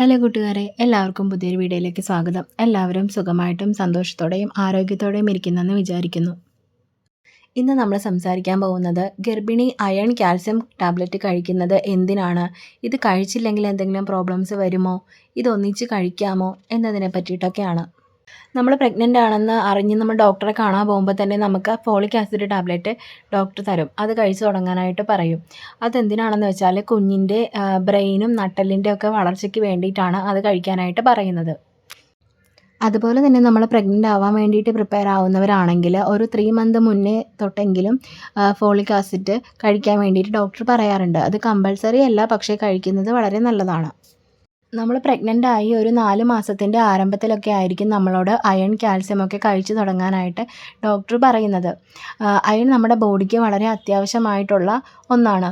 Hello കൂട്ടുകാരെ എല്ലാവർക്കും പുതിയൊരു വീഡിയോയിലേക്ക് സ്വാഗതം. എല്ലാവരും സുഖമായിട്ടും സന്തോഷത്തോടെയും ആരോഗ്യത്തോടെയും ഇരിക്കുന്നെന്ന് വിചാരിക്കുന്നു. ഇന്ന് നമ്മൾ സംസാരിക്കാൻ പോകുന്നത് ഗർഭിണി അയൺ കാൽസ്യം ടാബ്ലറ്റ് കഴിക്കുന്നത് എന്തിനാണ്? ഇത് കഴിച്ചില്ലെങ്കിൽ എന്തെങ്കിലും പ്രോബ്ലംസ് വരുമോ? ഇതൊന്നിച്ച് കഴിക്കാമോ? എന്നതിനെ പറ്റിയിട്ടൊക്കെയാണ്. നമ്മൾ പ്രഗ്നന്റ് ആണെന്ന് അറിഞ്ഞ് നമ്മൾ ഡോക്ടറെ കാണാൻ പോകുമ്പോൾ തന്നെ നമുക്ക് ഫോളിക് ആസിഡ് ടാബ്ലറ്റ് ഡോക്ടർ തരും. അത് കഴിച്ചു തുടങ്ങാനായിട്ട് പറയും. അതെന്തിനാണെന്ന് വെച്ചാൽ കുഞ്ഞിന്റെ ബ്രെയിനും നട്ടലിന്റെ ഒക്കെ വളർച്ചയ്ക്ക് വേണ്ടിയിട്ടാണ് അത് കഴിക്കാനായിട്ട് പറയുന്നത്. അതുപോലെ തന്നെ നമ്മൾ പ്രഗ്നന്റ് ആവാൻ വേണ്ടിയിട്ട് പ്രിപ്പയർ ആവുന്നവരാണെങ്കിൽ ഒരു ത്രീ മന്ത് മുന്നേ തൊട്ടെങ്കിലും ഫോളിക് ആസിഡ് കഴിക്കാൻ വേണ്ടിയിട്ട് ഡോക്ടർ പറയാറുണ്ട്. അത് കമ്പൾസറി അല്ല പക്ഷേ കഴിക്കുന്നത് വളരെ നല്ലതാണ്. നമ്മൾ പ്രഗ്നന്റ് ആയി ഒരു നാല് മാസത്തിന്റെ ആരംഭത്തിലൊക്കെ ആയിരിക്കും നമ്മളോട് അയൺ കാൽസ്യം ഒക്കെ കഴിച്ചു തുടങ്ങാനായിട്ട് ഡോക്ടർ പറയുന്നത്. അയൺ നമ്മുടെ ബോഡിക്ക് വളരെ അത്യാവശ്യമായിട്ടുള്ള ഒന്നാണ്.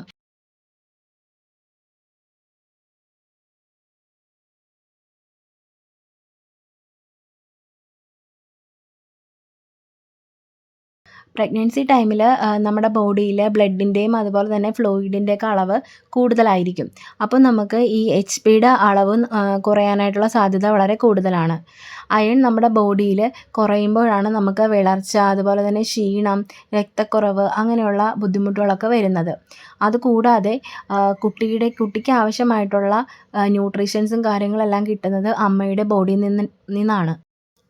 പ്രഗ്നൻസി ടൈമിൽ നമ്മുടെ ബോഡിയിൽ ബ്ലഡിന്റെയും അതുപോലെ തന്നെ ഫ്ലൂയിഡിന്റെയൊക്കെ അളവ് കൂടുതലായിരിക്കും. അപ്പോൾ നമുക്ക് ഈ എച്ച് പിയുടെ അളവ് കുറയാനായിട്ടുള്ള സാധ്യത വളരെ കൂടുതലാണ്. അയൺ നമ്മുടെ ബോഡിയിൽ കുറയുമ്പോഴാണ് നമുക്ക് വിളർച്ച അതുപോലെ തന്നെ ക്ഷീണം രക്തക്കുറവ് അങ്ങനെയുള്ള ബുദ്ധിമുട്ടുകളൊക്കെ വരുന്നത്. അതുകൂടാതെ കുട്ടിയുടെ കുട്ടിക്ക് ആവശ്യമായിട്ടുള്ള ന്യൂട്രീഷൻസും കാര്യങ്ങളെല്ലാം കിട്ടുന്നത് അമ്മയുടെ ബോഡിയിൽ നിന്ന് നിന്നാണ്.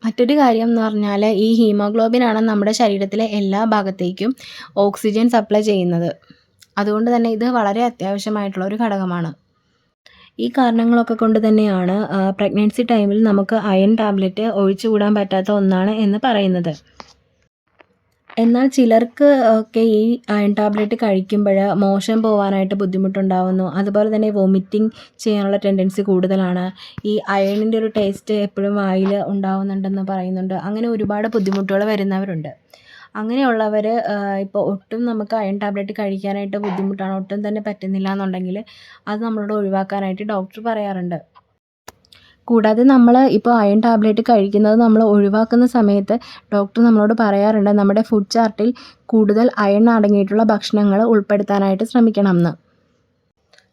മറ്റൊരു കാര്യം എന്ന് പറഞ്ഞാൽ ഈ ഹീമോഗ്ലോബിനാണ് നമ്മുടെ ശരീരത്തിലെ എല്ലാ ഭാഗത്തേക്കും ഓക്സിജൻ സപ്ലൈ ചെയ്യുന്നത്. അതുകൊണ്ട് തന്നെ ഇത് വളരെ അത്യാവശ്യമായിട്ടുള്ള ഒരു ഘടകമാണ്. ഈ കാരണങ്ങളൊക്കെ കൊണ്ട് തന്നെയാണ് പ്രഗ്നൻസി ടൈമിൽ നമുക്ക് അയൺ ടാബ്ലറ്റ് ഒഴിച്ചു കൂടാൻ പറ്റാത്ത ഒന്നാണ് എന്ന് പറയുന്നത്. എന്നാൽ ചിലർക്ക് ഒക്കെ ഈ അയൺ ടാബ്ലറ്റ് കഴിക്കുമ്പോൾ മോശം പോവാനായിട്ട് ബുദ്ധിമുട്ടുണ്ടാവുന്നു. അതുപോലെ തന്നെ വോമിറ്റിംഗ് ചെയ്യാനുള്ള ടെൻഡൻസി കൂടുതലാണ്. ഈ അയണിന്റെ ഒരു ടേസ്റ്റ് എപ്പോഴും വായിൽ ഉണ്ടാവുന്നുണ്ടെന്ന് പറയുന്നുണ്ട്. അങ്ങനെ ഒരുപാട് ബുദ്ധിമുട്ടുകൾ വരുന്നവരുണ്ട്. അങ്ങനെയുള്ളവർ ഇപ്പോൾ ഒട്ടും നമുക്ക് അയൺ ടാബ്ലറ്റ് കഴിക്കാനായിട്ട് ബുദ്ധിമുട്ടാണ്. ഒട്ടും തന്നെ പറ്റുന്നില്ല എന്നുണ്ടെങ്കിൽ അത് നമ്മളോട് ഒഴിവാക്കാനായിട്ട് ഡോക്ടർ പറയാറുണ്ട്. കൂടാതെ നമ്മൾ ഇപ്പോൾ അയൺ ടാബ്ലറ്റ് കഴിക്കുന്നത് നമ്മൾ ഒഴിവാക്കുന്ന സമയത്ത് ഡോക്ടർ നമ്മളോട് പറയാറുണ്ട് നമ്മുടെ ഫുഡ് ചാർട്ടിൽ കൂടുതൽ അയൺ അടങ്ങിയിട്ടുള്ള ഭക്ഷണങ്ങൾ ഉൾപ്പെടുത്താനായിട്ട് ശ്രമിക്കണം എന്ന്.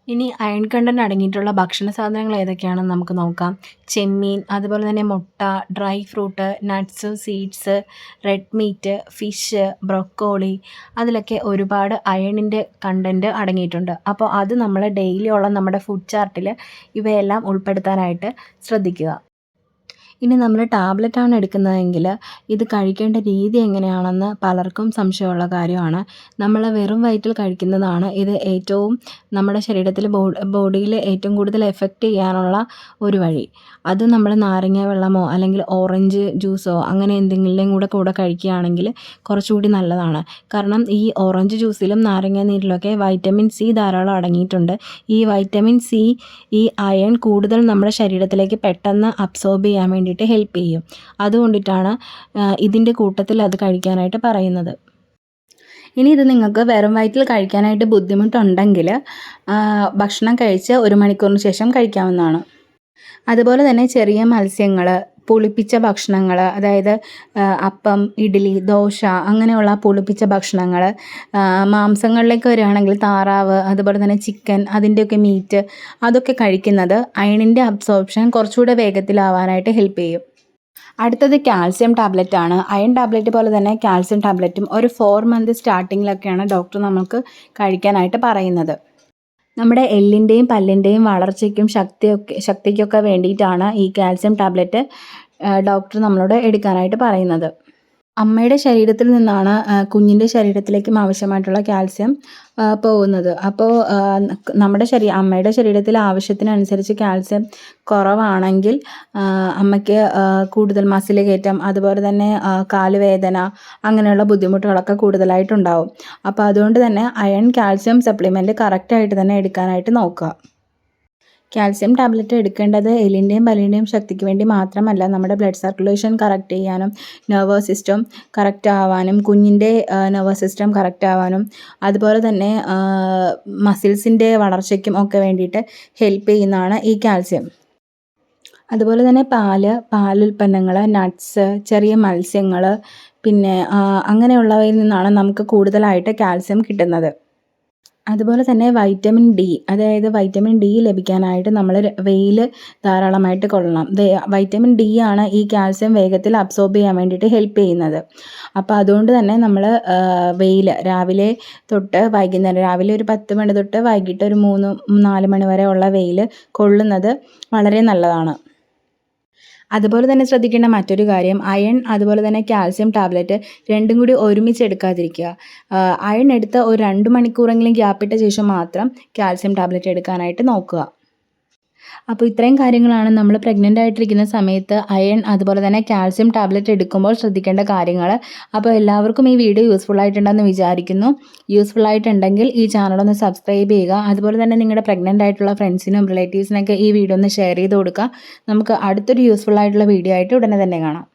ഇനി അയൺ കണ്ടന്റ് അടങ്ങിയിട്ടുള്ള ഭക്ഷണ സാധനങ്ങൾ ഏതൊക്കെയാണെന്ന് നമുക്ക് നോക്കാം. ചെമ്മീൻ അതുപോലെ തന്നെ മുട്ട dry fruit nuts seeds red meat fish broccoli അതിലൊക്കെ ഒരുപാട് അയണിന്റെ കണ്ടന്റ് അടങ്ങിയിട്ടുണ്ട്. അപ്പോൾ അത് നമ്മൾ ഡെയിലി ഉള്ള നമ്മുടെ ഫുഡ് ചാർട്ടിൽ ഇവയെല്ലാം ഉൾപ്പെടുത്താനായിട്ട് ശ്രദ്ധിക്കുക. ഇനി നമ്മൾ ടാബ്ലറ്റാണ് എടുക്കുന്നതെങ്കിൽ ഇത് കഴിക്കേണ്ട രീതി എങ്ങനെയാണെന്ന് പലർക്കും സംശയമുള്ള കാര്യമാണ്. നമ്മൾ വെറും വയറ്റിൽ കഴിക്കുന്നതാണ് ഇത് ഏറ്റവും നമ്മുടെ ശരീരത്തിൽ ബോഡിയിൽ ഏറ്റവും കൂടുതൽ എഫക്റ്റ് ചെയ്യാനുള്ള ഒരു വഴി. അത് നമ്മൾ നാരങ്ങ വെള്ളമോ അല്ലെങ്കിൽ ഓറഞ്ച് ജ്യൂസോ അങ്ങനെ എന്തെങ്കിലും കൂടെ കൂടെ കഴിക്കുകയാണെങ്കിൽ കുറച്ചുകൂടി നല്ലതാണ്. കാരണം ഈ ഓറഞ്ച് ജ്യൂസിലും നാരങ്ങ നീരിലൊക്കെ വൈറ്റമിൻ സി ധാരാളം അടങ്ങിയിട്ടുണ്ട്. ഈ വൈറ്റമിൻ സി ഈ അയൺ കൂടുതൽ നമ്മുടെ ശരീരത്തിലേക്ക് പെട്ടെന്ന് അബ്സോർബ് ചെയ്യാൻ വേണ്ടിയിട്ട് ഹെൽപ്പ് ചെയ്യും. അതുകൊണ്ടിട്ടാണ് ഇതിന്റെ കൂട്ടത്തിൽ അത് കഴിക്കാനായിട്ട് പറയുന്നത്. ഇനി ഇത് നിങ്ങൾക്ക് വെറും വയറ്റിൽ കഴിക്കാനായിട്ട് ബുദ്ധിമുട്ടുണ്ടെങ്കിൽ ഭക്ഷണം കഴിച്ച് ഒരു മണിക്കൂറിന് ശേഷം കഴിക്കാവുന്നതാണ്. അതുപോലെ തന്നെ ചെറിയ മത്സ്യങ്ങൾ പുളിപ്പിച്ച ഭക്ഷണങ്ങൾ അതായത് അപ്പം ഇഡ്ഡലി ദോശ അങ്ങനെയുള്ള പുളിപ്പിച്ച ഭക്ഷണങ്ങൾ മാംസങ്ങളിലേക്ക് വരികയാണെങ്കിൽ താറാവ് അതുപോലെ തന്നെ ചിക്കൻ അതിന്റെയൊക്കെ മീറ്റ് അതൊക്കെ കഴിക്കുന്നത് അയണിന്റെ അബ്സോർപ്ഷൻ കുറച്ചുകൂടെ വേഗത്തിലാവാനായിട്ട് ഹെൽപ്പ് ചെയ്യും. അടുത്തത് കാൽസ്യം ടാബ്ലറ്റ് ആണ് അയൺ ടാബ്ലറ്റ് പോലെ തന്നെ കാൽസ്യം ടാബ്ലറ്റും ഒരു ഫോർ മന്ത് സ്റ്റാർട്ടിങ്ങിലൊക്കെയാണ് ഡോക്ടർ നമുക്ക് കഴിക്കാനായിട്ട് പറയുന്നത്. നമ്മുടെ എല്ലിന്റെയും പല്ലിന്റെയും വളർച്ചയ്ക്കും ശക്തിയൊക്കെ ശക്തിക്കൊക്കെ വേണ്ടിയിട്ടാണ് ഈ കാൽസ്യം ടാബ്ലറ്റ് ഡോക്ടർ നമ്മളോട് എടുക്കാനായിട്ട് പറയുന്നത്. അമ്മയുടെ ശരീരത്തിൽ നിന്നാണ് കുഞ്ഞിന്റെ ശരീരത്തിലേക്കും ആവശ്യമായിട്ടുള്ള കാൽസ്യം പോകുന്നത്. അപ്പോൾ നമ്മുടെ ശരീ അമ്മയുടെ ശരീരത്തിൽ ആവശ്യത്തിനനുസരിച്ച് കാൽസ്യം കുറവാണെങ്കിൽ അമ്മയ്ക്ക് കൂടുതൽ മസിൽ കയറ്റം അതുപോലെ തന്നെ കാലുവേദന അങ്ങനെയുള്ള ബുദ്ധിമുട്ടുകളൊക്കെ കൂടുതലായിട്ടുണ്ടാവും. അപ്പോൾ അതുകൊണ്ട് തന്നെ അയൺ കാൽസ്യം സപ്ലിമെന്റ് കറക്റ്റായിട്ട് തന്നെ എടുക്കാനായിട്ട് നോക്കുക. കാൽസ്യം ടാബ്ലറ്റ് എടുക്കേണ്ടത് എല്ലിന്റെയും പല്ലിന്റെയും ശക്തിക്ക് വേണ്ടി മാത്രമല്ല നമ്മുടെ ബ്ലഡ് സർക്കുലേഷൻ കറക്റ്റ് ചെയ്യാനും നെർവസ് സിസ്റ്റം കറക്റ്റ് ആവാനും കുഞ്ഞിന്റെ നെർവസ് സിസ്റ്റം കറക്റ്റ് ആവാനും അതുപോലെ തന്നെ മസിൽസിന്റെ വളർച്ചയ്ക്കും ഒക്കെ വേണ്ടിയിട്ട് ഹെൽപ്പ് ചെയ്യുന്നതാണ് ഈ കാൽസ്യം. അതുപോലെ തന്നെ പാൽ പാലുൽപ്പന്നങ്ങൾ നട്ട്സ് ചെറിയ മത്സ്യങ്ങൾ പിന്നെ അങ്ങനെയുള്ളവയിൽ നിന്നാണ് നമുക്ക് കൂടുതലായിട്ട് കാൽസ്യം കിട്ടുന്നത്. അതുപോലെ തന്നെ വൈറ്റമിൻ ഡി അതായത് വൈറ്റമിൻ ഡി ലഭിക്കാനായിട്ട് നമ്മൾ വെയിൽ ധാരാളമായിട്ട് കൊള്ളണം. വൈറ്റമിൻ ഡി ആണ് ഈ കാൽസ്യം വേഗത്തിൽ അബ്സോർബ് ചെയ്യാൻ വേണ്ടിയിട്ട് ഹെൽപ്പ് ചെയ്യുന്നത്. അപ്പോൾ അതുകൊണ്ട് തന്നെ നമ്മൾ വെയിൽ രാവിലെ തൊട്ട് വൈകുന്നേരം രാവിലെ ഒരു പത്ത് മണി തൊട്ട് വൈകിട്ട് ഒരു മൂന്ന് നാല് മണി വരെ ഉള്ള വെയിൽ കൊള്ളുന്നത് വളരെ നല്ലതാണ്. അതുപോലെ തന്നെ ശ്രദ്ധിക്കേണ്ട മറ്റൊരു കാര്യം അയൺ അതുപോലെ തന്നെ കാൽസ്യം ടാബ്ലറ്റ് രണ്ടും കൂടി ഒരുമിച്ച് എടുക്കാതിരിക്കുക. അയൺ എടുത്ത് ഒരു രണ്ട് മണിക്കൂറെങ്കിലും ഗ്യാപ്പിട്ട ശേഷം മാത്രം കാൽസ്യം ടാബ്ലറ്റ് എടുക്കാനായിട്ട് നോക്കുക. അപ്പോൾ ഇത്രയും കാര്യങ്ങളാണ് നമ്മൾ പ്രഗ്നന്റ് ആയിട്ടിരിക്കുന്ന സമയത്ത് അയൺ അതുപോലെ തന്നെ കാൽസ്യം ടാബ്ലറ്റ് എടുക്കുമ്പോൾ ശ്രദ്ധിക്കേണ്ട കാര്യങ്ങൾ അപ്പോൾ എല്ലാവർക്കും ഈ വീഡിയോ യൂസ്ഫുൾ ആയിട്ടുണ്ടെന്ന് വിചാരിക്കുന്നു. യൂസ്ഫുൾ ആയിട്ടുണ്ടെങ്കിൽ ഈ ചാനൽ ഒന്ന് സബ്സ്ക്രൈബ് ചെയ്യുക. അതുപോലെ തന്നെ നിങ്ങളുടെ പ്രഗ്നന്റ് ആയിട്ടുള്ള ഫ്രണ്ട്സിനും റിലേറ്റീവ്സിനൊക്കെ ഈ വീഡിയോ ഒന്ന് ഷെയർ ചെയ്ത് കൊടുക്കുക. നമുക്ക് അടുത്തൊരു യൂസ്ഫുൾ ആയിട്ടുള്ള വീഡിയോ ആയിട്ട് ഉടനെ തന്നെ കാണാം.